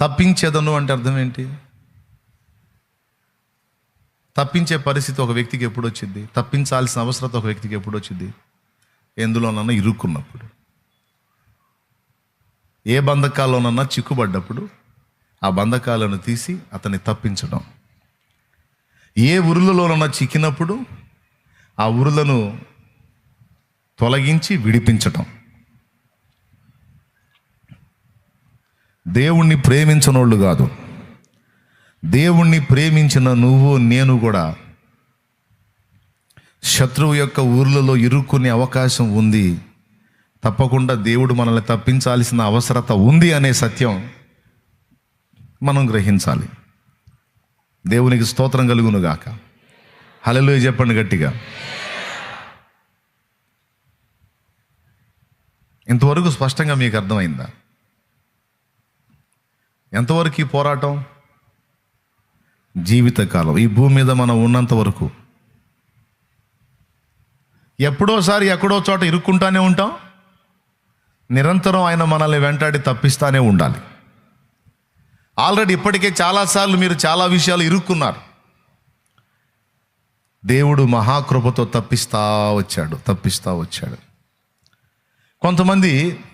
తప్పించేదను అంటే అర్థం ఏంటి? తప్పించే పరిస్థితి ఒక వ్యక్తికి ఎప్పుడు వచ్చింది తప్పించాల్సిన అవసరత ఒక వ్యక్తికి ఎప్పుడు వచ్చింది ఎందులోనన్నా ఇరుక్కున్నప్పుడు. ఏ బంధకాల్లోనన్నా చిక్కుబడ్డప్పుడు ఆ బంధకాలను తీసి అతన్ని తప్పించడం. ఏ ఉరులలోనన్నా చిక్కినప్పుడు ఆ ఉరులను తొలగించి విడిపించటం. దేవుణ్ణి ప్రేమించనోళ్ళు కాదు. దేవుణ్ణి ప్రేమించిన నువ్వు నేను కూడా. శత్రువు యొక్క ఊర్లలో ఇరుక్కునే అవకాశం ఉంది. తప్పకుండా దేవుడు మనల్ని తప్పించాల్సిన అవసరత ఉంది అనే సత్యం మనం గ్రహించాలి. దేవునికి స్తోత్రం కలుగును గాక. హలలు చెప్పండి గట్టిగా. ఇంతవరకు స్పష్టంగా మీకు అర్థమైందా? ఎంతవరకు ఈ పోరాటం? జీవితకాలం. ఈ భూమి మీద మనం ఉన్నంత వరకు. ఎప్పుడోసారి ఎక్కడో చోట ఇరుక్కుంటానే ఉంటాం. నిరంతరం ఆయన మనల్ని వెంటాడి తప్పిస్తానే ఉండాలి. ఆల్రెడీ ఇప్పటికే చాలాసార్లు మీరు చాలా విషయాలు ఇరుక్కున్నారు. దేవుడు మహాకృపతో తప్పిస్తా వచ్చాడు తప్పిస్తా వచ్చాడు. కొంతమంది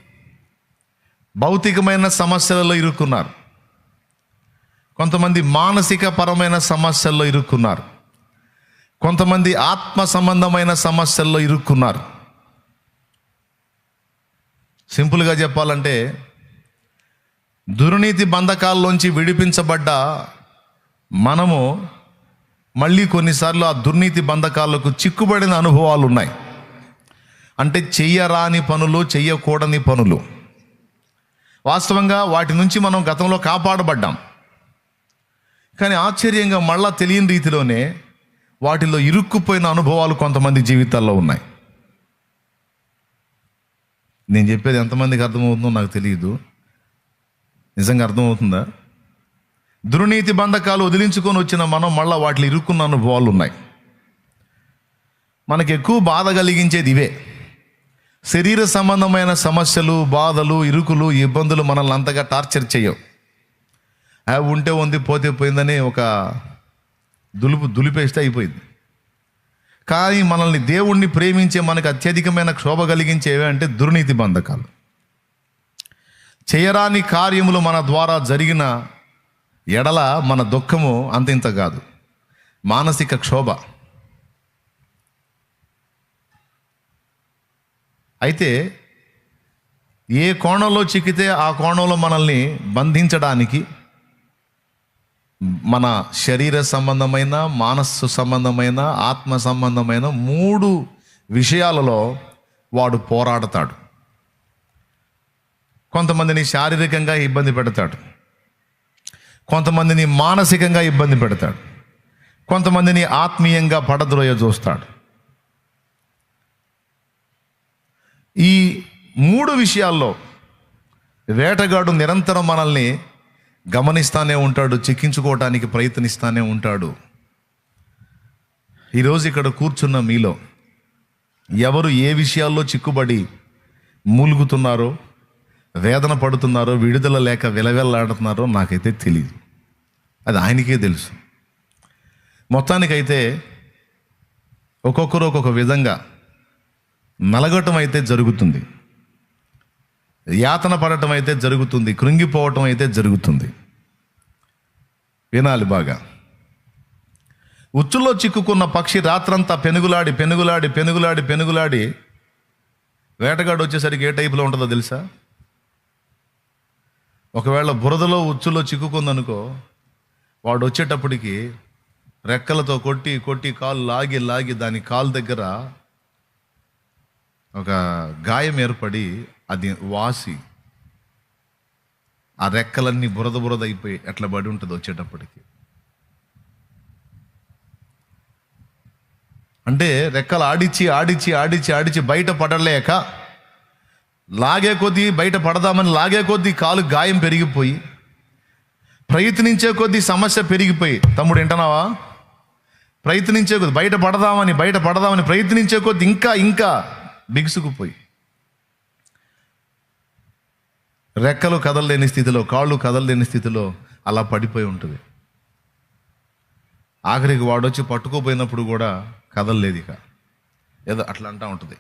భౌతికమైన సమస్యలలో ఇరుక్కున్నారు. కొంతమంది మానసిక పరమైన సమస్యల్లో ఇరుక్కున్నారు. కొంతమంది ఆత్మ సంబంధమైన సమస్యల్లో ఇరుక్కున్నారు. సింపుల్గా చెప్పాలంటే దుర్నీతి బంధకాల్లోంచి విడిపించబడ్డ మనము మళ్ళీ కొన్నిసార్లు ఆ దుర్నీతి బంధకాలకు చిక్కుబడిన అనుభవాలు ఉన్నాయి అంటే చెయ్యరాని పనులు చెయ్యకూడని పనులు. వాస్తవంగా వాటి నుంచి మనం గతంలో కాపాడబడ్డాం. కానీ ఆశ్చర్యంగా మళ్ళా తెలియని రీతిలోనే వాటిలో ఇరుక్కుపోయిన అనుభవాలు కొంతమంది జీవితాల్లో ఉన్నాయి. నేను చెప్పేది ఎంతమందికి అర్థమవుతుందో నాకు తెలియదు. నిజంగా అర్థమవుతుందా? దుర్నీతి బంధకాలు వదిలించుకొని వచ్చిన మనం మళ్ళీ వాటిలో ఇరుక్కున్న అనుభవాలు ఉన్నాయి. మనకి ఎక్కువ బాధ కలిగించేది ఇవే. శరీర సంబంధమైన సమస్యలు బాధలు ఇరుకులు ఇబ్బందులు మనల్ని అంతగా టార్చర్ చేయవు. ఉంటే ఉంది పోతే పోయిందని ఒక దులుపు దులిపేస్తే అయిపోయింది. కానీ మనల్ని దేవుణ్ణి ప్రేమించే మనకు అత్యధికమైన క్షోభ కలిగించేవి అంటే దుర్నీతి బంధకాలు. చేయరాని కార్యములు మన ద్వారా జరిగిన ఎడల మన దుఃఖము అంత ఇంత కాదు. మానసిక క్షోభ. అయితే ఏ కోణంలో చిక్కితే ఆ కోణంలో మనల్ని బంధించడానికి మన శరీర సంబంధమైన మానస్సు సంబంధమైన ఆత్మ సంబంధమైన మూడు విషయాలలో వాడు పోరాడతాడు. కొంతమందిని శారీరకంగా ఇబ్బంది పెడతాడు. కొంతమందిని మానసికంగా ఇబ్బంది పెడతాడు. కొంతమందిని ఆత్మీయంగా పడద్రోయ చూస్తాడు. ఈ మూడు విషయాల్లో వేటగాడు నిరంతరం మనల్ని గమనిస్తానే ఉంటాడు చిక్కించుకోవటానికి ప్రయత్నిస్తానే ఉంటాడు. ఈరోజు ఇక్కడ కూర్చున్న మీలో ఎవరు ఏ విషయాల్లో చిక్కుబడి మూలుగుతున్నారో వేదన పడుతున్నారో విడుదల లేక విలవెల్లాడుతున్నారో నాకైతే తెలియదు అది ఆయనకే తెలుసు. మొత్తానికైతే ఒక్కొక్కరు ఒక్కొక్క విధంగా నలగటం అయితే జరుగుతుంది. యాతన పడటం అయితే జరుగుతుంది కృంగిపోవటం అయితే జరుగుతుంది. వినాలి బాగా. ఉచ్చులో చిక్కుకున్న పక్షి రాత్రంతా పెనుగులాడి పెనుగులాడి పెనుగులాడి పెనుగులాడి వేటగాడు వచ్చేసరికి ఏ టైపులో ఉంటుందో తెలుసా? ఒకవేళ బురదలో ఉచ్చులో చిక్కుకుందనుకో వాడు వచ్చేటప్పటికి రెక్కలతో కొట్టి కొట్టి కాలు లాగి లాగి దాని కాలు దగ్గర ఒక గాయం ఏర్పడి అది వాసి ఆ రెక్కలన్నీ బురద బురద అయిపోయి ఎట్లా పడి ఉంటుంది వచ్చేటప్పటికి. అంటే రెక్కలు ఆడిచ్చి ఆడిచ్చి ఆడిచ్చి ఆడిచ్చి బయట పడలేక లాగే కొద్దీ బయట పడదామని లాగే కొద్దీ కాలు గాయం పెరిగిపోయి ప్రయత్నించే కొద్దీ సమస్య పెరిగిపోయి. తమ్ముడు వింటున్నావా? ప్రయత్నించే కొద్ది బయట పడదామని బయట పడదామని ప్రయత్నించే కొద్ది ఇంకా ఇంకా బిగుసుకుపోయి. రెక్కలు కదలలేని స్థితిలో కాళ్ళు కదలలేని స్థితిలో అలా పడిపోయి ఉంటుంది. ఆఖరికి వాడొచ్చి పట్టుకోపోయినప్పుడు కూడా కదలలేదు ఇక. ఏదో అట్లా అంటా ఉంటుంది.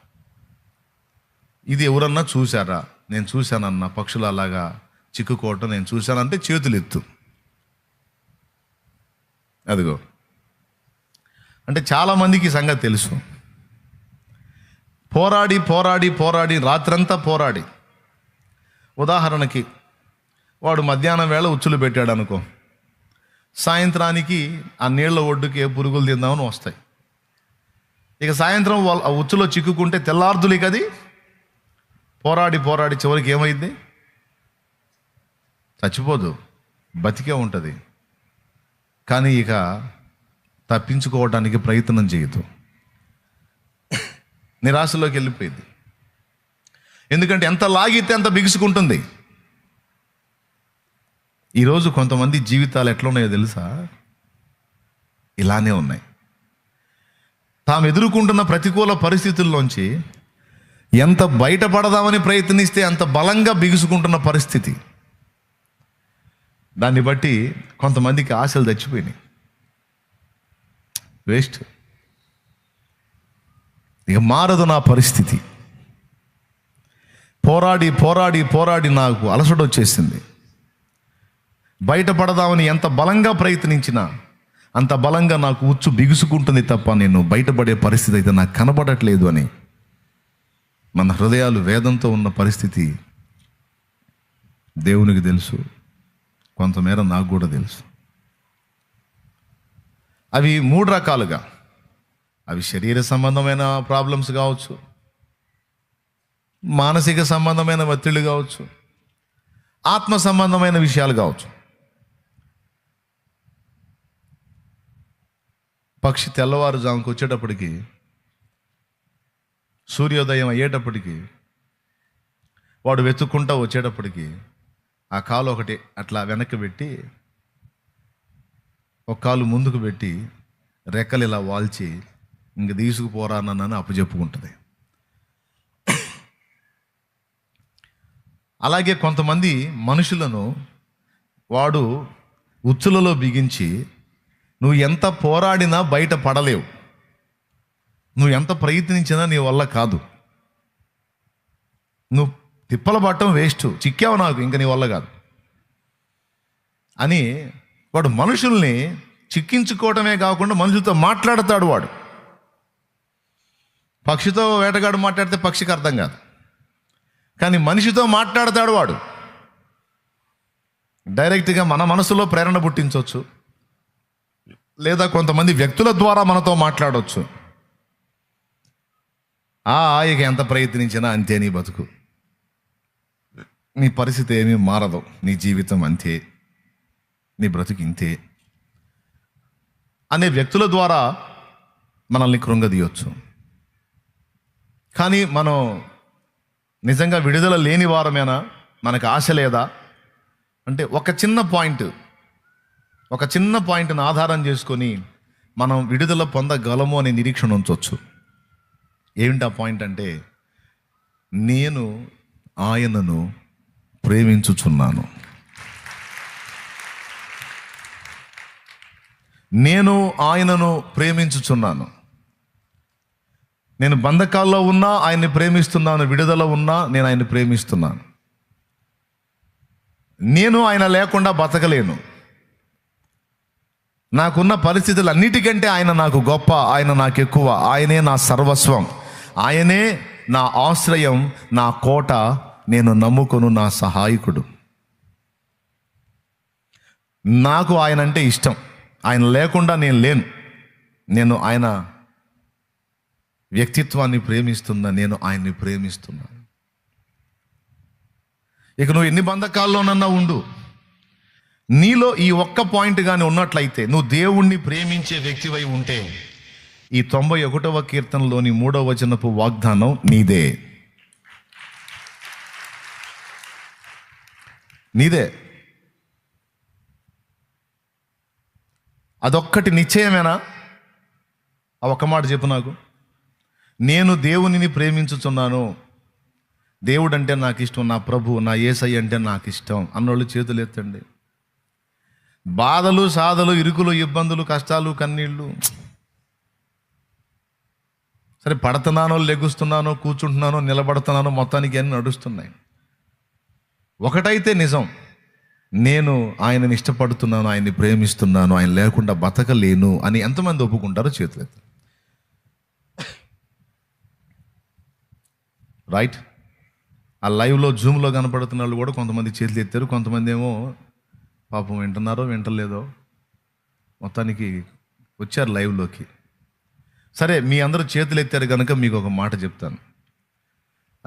ఇది ఎవరన్నా చూశారా? నేను చూశానన్న పక్షులు అలాగా చిక్కుకోవటం నేను చూశానంటే చేతులు ఎత్తు. అదిగో. అంటే చాలామందికి ఈ సంగతి తెలుసు. పోరాడి పోరాడి పోరాడి రాత్రంతా పోరాడి. ఉదాహరణకి వాడు మధ్యాహ్నం వేళ ఉచ్చులు పెట్టాడు అనుకో సాయంత్రానికి ఆ నీళ్ళ ఒడ్డుకి ఏ పురుగులు తిందామని వస్తాయి. ఇక సాయంత్రం వాళ్ళ- ఆ ఉచ్చులో చిక్కుకుంటే తెల్లార్దులు ఇక అది పోరాడి పోరాడి చివరికి ఏమైంది చచ్చిపోదు బతికే ఉంటుంది. కానీ ఇక తప్పించుకోవడానికి ప్రయత్నం చేయదు నిరాశలోకి వెళ్ళిపోయింది ఎందుకంటే ఎంత లాగితే అంత బిగుసుకుంటుంది. ఈరోజు కొంతమంది జీవితాలు ఎట్లా ఉన్నాయో తెలుసా? ఇలానే ఉన్నాయి. తాము ఎదుర్కొంటున్న ప్రతికూల పరిస్థితుల్లోంచి ఎంత బయటపడదామని ప్రయత్నిస్తే అంత బలంగా బిగుసుకుంటున్న పరిస్థితి. దాన్ని బట్టి కొంతమందికి ఆశలు చచ్చిపోయినాయి వేస్ట్. ఇక మారదు నా పరిస్థితి. పోరాడి పోరాడి పోరాడి నాకు అలసట వచ్చేసింది. బయటపడదామని ఎంత బలంగా ప్రయత్నించినా అంత బలంగా నాకు ఉచ్చు బిగుసుకుంటుంది తప్ప నేను బయటపడే పరిస్థితి అయితే నాకు కనబడట్లేదు అని మన హృదయాలు వేదంతో ఉన్న పరిస్థితి దేవునికి తెలుసు. కొంతమేర నాకు కూడా తెలుసు. అవి మూడు రకాలుగా. అవి శరీర సంబంధమైన ప్రాబ్లమ్స్ కావచ్చు మానసిక సంబంధమైన ఒత్తిళ్ళు కావచ్చు ఆత్మ సంబంధమైన విషయాలు కావచ్చు. పక్షి తెల్లవారుజాముకు వచ్చేటప్పటికి సూర్యోదయం అయ్యేటప్పటికి వాడు వెతుక్కుంటా వచ్చేటప్పటికి ఆ కాలు ఒకటి అట్లా వెనక్కి పెట్టి ఒక కాలు ముందుకు పెట్టి రెక్కలు ఇలా వాల్చి ఇంక తీసుకుపోరానని అప్పచెప్పుకుంటుంది అలాగే కొంతమంది మనుషులను వాడు ఉచ్చులలో బిగించి నువ్వు ఎంత పోరాడినా బయట పడలేవు. నువ్వు ఎంత ప్రయత్నించినా నీ వల్ల కాదు. నువ్వు తిప్పల పట్టడం వేస్ట్. చిక్కావు నాకు ఇంక నీ వల్ల కాదు. అని వాడు మనుషుల్ని చిక్కించుకోవటమే కాకుండా మనుషులతో మాట్లాడతాడు వాడు. పక్షితో వేటగాడు మాట్లాడితే పక్షికి అర్థం కాదు. కానీ మనిషితో మాట్లాడతాడు వాడు. డైరెక్ట్గా మన మనసులో ప్రేరణ పుట్టించవచ్చు లేదా కొంతమంది వ్యక్తుల ద్వారా మనతో మాట్లాడవచ్చు ఆ ఇక ఎంత ప్రయత్నించినా అంతే నీ బతుకు. నీ పరిస్థితి ఏమీ మారదు. నీ జీవితం అంతే. నీ బ్రతుకు ఇంతే. అనే వ్యక్తుల ద్వారా మనల్ని కృంగదీయొచ్చు. కానీ మనం నిజంగా విడుదల లేని వారమేనా? మనకు ఆశ లేదా? అంటే ఒక చిన్న పాయింట్ ఒక చిన్న పాయింట్ని ఆధారం చేసుకొని మనం విడుదల పొందగలము అనే నిరీక్షణ ఉంచవచ్చు ఏమిటి ఆ పాయింట్ అంటే నేను ఆయనను ప్రేమించుచున్నాను. నేను ఆయనను ప్రేమించుచున్నాను. నేను బంధకాల్లో ఉన్నా ఆయన్ని ప్రేమిస్తున్నాను విడుదల ఉన్నా నేను ఆయన్ని ప్రేమిస్తున్నాను. నేను ఆయన లేకుండా బతకలేను. నాకున్న పరిస్థితులు అన్నిటికంటే ఆయన నాకు గొప్ప ఆయన నాకు ఎక్కువ ఆయనే నా సర్వస్వం ఆయనే నా ఆశ్రయం నా కోట నేను నమ్ముకొను నా సహాయకుడు. నాకు ఆయన అంటే ఇష్టం. ఆయన లేకుండా నేను లేను. నేను ఆయన వ్యక్తిత్వాన్ని ప్రేమిస్తున్నా నేను ఆయన్ని ప్రేమిస్తున్నాను ఇక నువ్వు ఎన్ని బంధకాల్లోనన్నా ఉండు. నీలో ఈ ఒక్క పాయింట్ కానీ ఉన్నట్లయితే నువ్వు దేవుణ్ణి ప్రేమించే వ్యక్తివై ఉంటే ఈ తొంభై ఒకటవ కీర్తనలోని మూడవ వచనపు వాగ్దానం నీదే. నీదే. అదొక్కటి నిశ్చయమేనా? ఆ ఒక్క మాట చెప్పు నాకు. నేను దేవునిని ప్రేమించుచున్నాను. దేవుడు అంటే నాకు ఇష్టం నా ప్రభు నా ఏసై అంటే నాకు ఇష్టం అన్నోళ్ళు చేతులు ఎత్తండి బాధలు సాధలు ఇరుకులు ఇబ్బందులు కష్టాలు కన్నీళ్ళు. సరే పడుతున్నానో లెగుస్తున్నానో కూర్చుంటున్నానో నిలబడుతున్నానో మొత్తానికి అన్నీ నడుస్తున్నాయి. ఒకటైతే నిజం. నేను ఆయనని ఇష్టపడుతున్నాను ఆయన్ని ప్రేమిస్తున్నాను ఆయన లేకుండా బతకలేను అని ఎంతమంది ఒప్పుకుంటారో చేతులు రైట్ ఆ లైవ్లో జూమ్లో కనపడుతున్న వాళ్ళు కూడా కొంతమంది చేతులు ఎత్తారు. కొంతమంది ఏమో పాపం వింటున్నారో వింటలేదో మొత్తానికి వచ్చారు లైవ్లోకి. సరే మీ అందరూ చేతులు ఎత్తారు కనుక మీకు ఒక మాట చెప్తాను.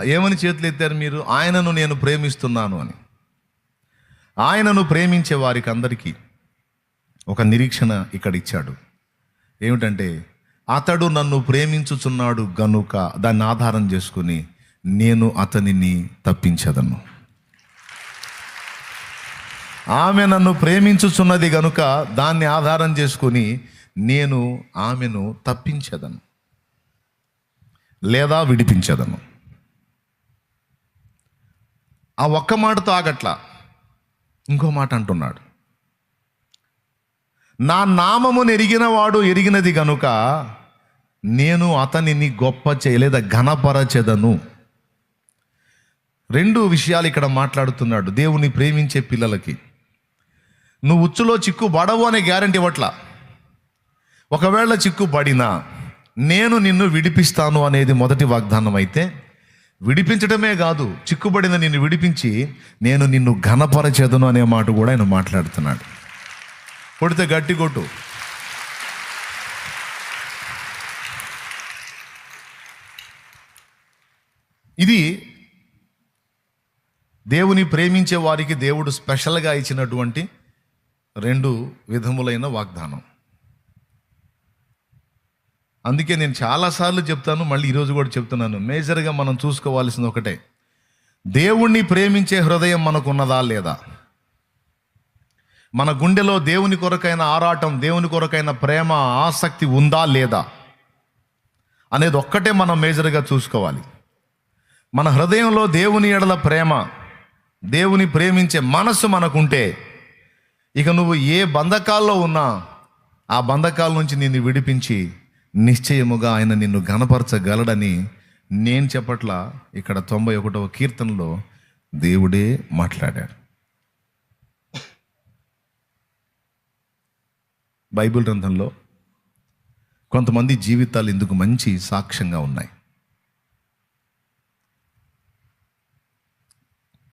ఏమని చేతులు ఎత్తారు మీరు? ఆయనను నేను ప్రేమిస్తున్నాను అని. ఆయనను ప్రేమించే వారికి అందరికీ ఒక నిరీక్షణ ఇక్కడ ఇచ్చాడు. ఏమిటంటే అతడు నన్ను ప్రేమించుచున్నాడు గనుక దాన్ని ఆధారం చేసుకుని నేను అతనిని తప్పించదను. ఆమె నన్ను ప్రేమించుచున్నది గనుక దాన్ని ఆధారం చేసుకుని నేను ఆమెను తప్పించదను. లేదా విడిపించదను. ఆ ఒక్క మాటతో ఆగట్లా. ఇంకో మాట అంటున్నాడు. నా నామమును ఎరిగిన వాడు ఎరిగినది గనుక నేను అతనిని గొప్ప చేయలేదా ఘనపరచెదను. రెండు విషయాలు ఇక్కడ మాట్లాడుతున్నాడు దేవుని ప్రేమించే పిల్లలకి. నువ్వు ఉచ్చులో చిక్కు పడవు అనే గ్యారంటీ ఇవ్వట్లా? ఒకవేళ చిక్కు పడినా నేను నిన్ను విడిపిస్తాను అనేది మొదటి వాగ్దానం అయితే విడిపించడమే కాదు చిక్కుబడిన నిన్ను విడిపించి నేను నిన్ను ఘనపరచేదను అనే మాట కూడా ఆయన మాట్లాడుతున్నాడు. కొడితే గట్టి కొట్టు. ఇది దేవుని ప్రేమించే వారికి దేవుడు స్పెషల్గా ఇచ్చినటువంటి రెండు విధములైన వాగ్దానం. అందుకే నేను చాలాసార్లు చెప్తాను మళ్ళీ ఈరోజు కూడా చెప్తున్నాను. మేజర్గా మనం చూసుకోవాల్సింది ఒకటే. దేవుణ్ణి ప్రేమించే హృదయం మనకున్నదా లేదా? మన గుండెలో దేవుని కొరకైన ఆరాటం దేవుని కొరకైన ప్రేమ ఆసక్తి ఉందా లేదా? అనేది ఒక్కటే మనం మేజర్గా చూసుకోవాలి. మన హృదయంలో దేవుని ఎడల ప్రేమ దేవుని ప్రేమించే మనస్సు మనకుంటే ఇక నువ్వు ఏ బంధకాల్లో ఉన్నా ఆ బంధకాల నుంచి నిన్ను విడిపించి నిశ్చయముగా ఆయన నిన్ను గణపరచగలడని నేను చెప్పట్ల ఇక్కడ తొంభై ఒకటవ కీర్తనలో దేవుడే మాట్లాడాడు. బైబిల్ గ్రంథంలో కొంతమంది జీవితాలు ఇందుకు మంచి సాక్ష్యంగా ఉన్నాయి.